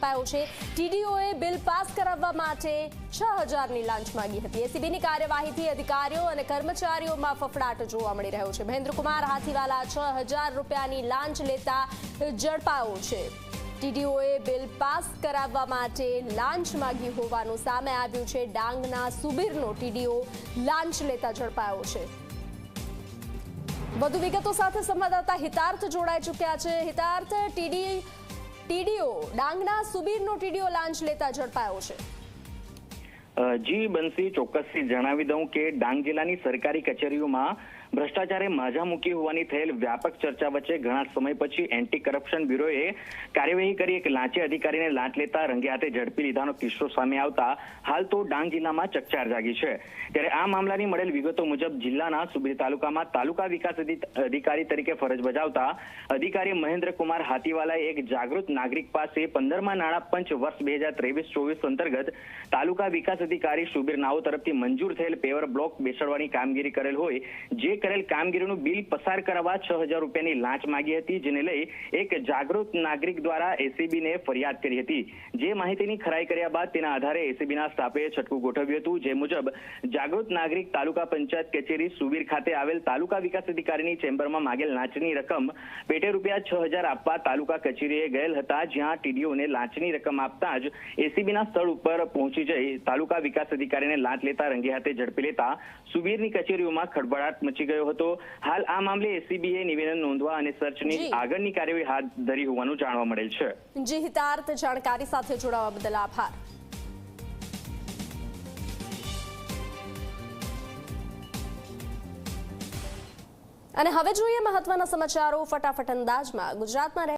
ઝડપાયો છે. ટીડીઓએ bill pass કરાવવા માટે છ હજારની લાંચ માંગી હતી. એસીબીની કાર્યવાહીથી અધિકારીઓ અને કર્મચારીઓમાં ફફડાટ જોવા મળી રહ્યો છે. મહેન્દ્રકુમાર હાથીવાલા છ હજાર રૂપિયાની લાંચ લેતા ઝડપાયો છે. ટીડીઓએ બિલ પાસ કરાવવા માટે લાંચ માંગી હોવાનું સામે આવ્યું છે. ડાંગના સુબીરનો ટીડીઓ લાંચ લેતા ઝડપાયો છે. વધુ વિગતો સાથે સંવાદદાતા હિતાર્થ જોડાઈ ચૂક્યા છે. હિતાર્થ, ટીડી ટીડીઓ ડાંગના સુબીરનો ટીડીઓ લાંચ લેતા ઝડપાયો છે. જી બંસી ચોક્કસથી જણાવી દઉં કે ડાંગ જિલ્લાની સરકારી કચેરીઓમાં ભ્રષ્ટાચારે માજા મૂકી હોવાની થયેલ વ્યાપક ચર્ચા વચ્ચે ઘણા સમય પછી એન્ટી કરપ્શન બ્યુરોએ કાર્યવાહી કરી. એક લાંચે અધિકારીને લાંચ લેતા રંગે હાથે ઝડપી લીધાનો કિસ્સો સામે આવતા હાલ તો ડાંગ જિલ્લામાં ચકચાર જાગી છે. ત્યારે આ મામલાની મળેલ વિગતો મુજબ જિલ્લાના સુબીર તાલુકામાં તાલુકા વિકાસ અધિકારી તરીકે ફરજ બજાવતા અધિકારી મહેન્દ્રકુમાર હાથીવાલાએ એક જાગૃત નાગરિક પાસે પંદરમાં નાણાં પંચ વર્ષ બે હજાર ત્રેવીસ ચોવીસ અંતર્ગત તાલુકા વિકાસ અધિકારી સુબીર નાઓ તરફથી મંજૂર થયેલ પેવર બ્લોક બેસાડવાની કામગીરી કરેલ હોય, જે કરેલ કામગીરીનું બિલ પસાર કરવા છ હજાર રૂપિયાની લાંચ માગી હતી, જેને લઈ એક જાગૃત નાગરિક દ્વારા એસીબીને ફરિયાદ કરી હતી. જે માહિતીની ખરાઈ કર્યા બાદ તેના આધારે એસીબીના સ્ટાફે છટકું ગોઠવ્યું હતું. જે મુજબ, જાગૃત નાગરિક તાલુકા પંચાયત કચેરી સુબીર ખાતે આવેલ તાલુકા વિકાસ અધિકારીની ચેમ્બરમાં માગેલ લાંચની રકમ પેટે રૂપિયા છ હજાર આપવા તાલુકા કચેરીએ ગયેલ હતા, જ્યાં ટીડીઓને લાંચની રકમ આપતા જ એસીબીના સ્થળ ઉપર પહોંચી જઈ તાલુકા વિકાસ અધિકારીને લાંચ લેતા રંગે હાથે ઝડપી લેતા સુબીરની કચેરીઓમાં ખળભળાટ મચી ગયો હતો. હાલ આ મામલે એસીબીએ નિવેદન નોંધવા અને સર્ચની આગળની કાર્યવાહી હાથ ધરી હોવાનું જાણવા મળેલ છે. જી હિતાર્થ જાણકારી સાથે જોડાવા બદલ આભાર. અને હવે જોઈએ મહત્વના સમાચારો ફટાફટ અંદાજમાં. ગુજરાતમાં